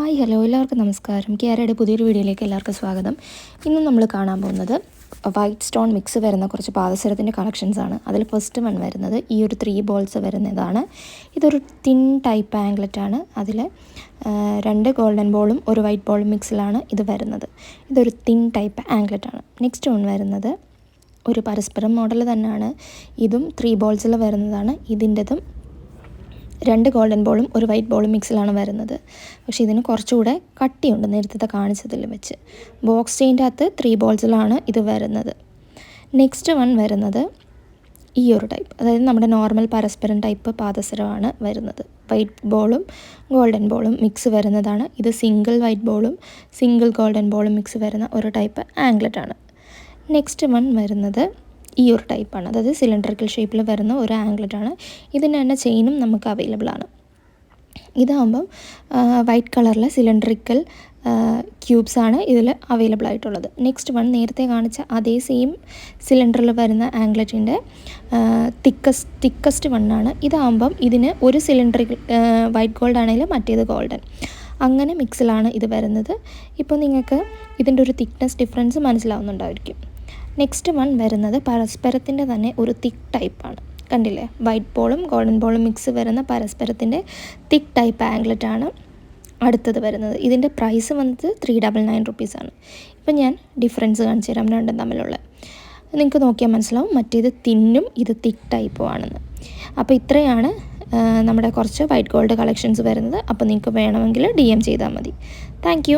Hello എല്ലാവർക്കും നമസ്കാരം. ക്യാരയുടെ പുതിയൊരു വീഡിയോയിലേക്ക് എല്ലാവർക്കും സ്വാഗതം. ഇന്ന് നമ്മൾ കാണാൻ പോകുന്നത് വൈറ്റ് സ്റ്റോൺ മിക്സ് വരുന്ന കുറച്ച് പാദസരത്തിന്റെ കളക്ഷൻസ് ആണ്. അതിൽ ഫസ്റ്റ് വൺ വരുന്നത് ഈ ഒരു ത്രീ ബോൾസ് വരുന്നതാണ്. ഇതൊരു തിൻ ടൈപ്പ് ആംഗ്ലറ്റ് ആണ്. അതിൽ രണ്ട് ഗോൾഡൻ ബോളും ഒരു വൈറ്റ് ബോളും മിക്സിലാണ് ഇത് വരുന്നത്. ഇതൊരു തിൻ ടൈപ്പ് ആംഗ്ലറ്റ് ആണ്. നെക്സ്റ്റ് വൺ വരുന്നത് ഒരു പരസ്പരം മോഡൽ തന്നെയാണ്. ഇതും ത്രീ ബോൾസിൽ വരുന്നതാണ്. ഇതിന്റെതും രണ്ട് ഗോൾഡൻ ബോളും ഒരു വൈറ്റ് ബോളും മിക്സിലാണ് വരുന്നത്. പക്ഷേ ഇതിന് കുറച്ചുകൂടെ കട്ടിയുണ്ട് നേരത്തെ കാണിച്ചതിൽ വെച്ച്. ബോക്സ് ചെയിന്റെ അകത്ത് ത്രീ ബോൾസിലാണ് ഇത് വരുന്നത്. നെക്സ്റ്റ് വൺ വരുന്നത് ഈ ഒരു ടൈപ്പ് അതായത് നമ്മുടെ നോർമൽ പരസ്പരം ടൈപ്പ് പാദസരമാണ് വരുന്നത്. വൈറ്റ് ബോളും ഗോൾഡൻ ബോളും മിക്സ് വരുന്നതാണ്. ഇത് സിംഗിൾ വൈറ്റ് ബോളും സിംഗിൾ ഗോൾഡൻ ബോളും മിക്സ് വരുന്ന ഒരു ടൈപ്പ് ആംഗ്ലറ്റ് ആണ്. നെക്സ്റ്റ് വൺ വരുന്നത് ഈ ഒരു ടൈപ്പാണ്. അതായത് സിലിണ്ടറിക്കൽ ഷേപ്പിൽ വരുന്ന ഒരു ആംഗ്ലറ്റ് ആണ് ഇതിന് തന്നെ ചെയിനും നമുക്ക് അവൈലബിൾ ആണ്. ഇതാകുമ്പം വൈറ്റ് കളറിലെ സിലിണ്ടറിക്കൽ ക്യൂബ്സ് ആണ് ഇതിൽ അവൈലബിൾ ആയിട്ടുള്ളത്. നെക്സ്റ്റ് വൺ നേരത്തെ കാണിച്ച അതേ സെയിം സിലിണ്ടറിൽ വരുന്ന ആംഗ്ലറ്റിന്റെ തിക്കസ്റ്റ് തിക്കസ്റ്റ് വണ്ണാണ് ഇതാകുമ്പം ഇതിന് ഒരു സിലിണ്ടർ വൈറ്റ് ഗോൾഡ് ആണെങ്കിലും മറ്റേത് ഗോൾഡൻ. അങ്ങനെ മിക്സിലാണ് ഇത് വരുന്നത്. ഇപ്പോൾ നിങ്ങൾക്ക് ഇതിന്റെ ഒരു തിക്നെസ് ഡിഫറൻസ് മനസ്സിലാവുന്നുണ്ടായിരിക്കും. നെക്സ്റ്റ് വൺ വരുന്നത് പരസ്പരത്തിന്റെ തന്നെ ഒരു തിക്ക് ടൈപ്പാണ് കണ്ടില്ലേ? വൈറ്റ് ബോളും ഗോൾഡൻ ബോളും മിക്സ് വരുന്ന പരസ്പരത്തിന്റെ തിക്ക് ടൈപ്പ് ആംഗ്ലറ്റ് ആണ് അടുത്തത് വരുന്നത്. ഇതിന്റെ പ്രൈസ് വന്നത് ത്രീ ഡബിൾ നയൻ റുപ്പീസാണ് ഇപ്പം ഞാൻ ഡിഫറൻസ് കാണിച്ചു തരാം. രണ്ടും തമ്മിലുള്ള. നിങ്ങൾക്ക് നോക്കിയാൽ മനസ്സിലാവും. മറ്റേത് തിന്നും ഇത് തിക്ക് ടൈപ്പും ആണെന്ന്. അപ്പോൾ ഇത്രയാണ് നമ്മുടെ കുറച്ച് വൈറ്റ് ഗോൾഡ് കളക്ഷൻസ് വരുന്നത്. അപ്പോൾ നിങ്ങൾക്ക് വേണമെങ്കിൽ ഡി എം ചെയ്താൽ മതി. താങ്ക്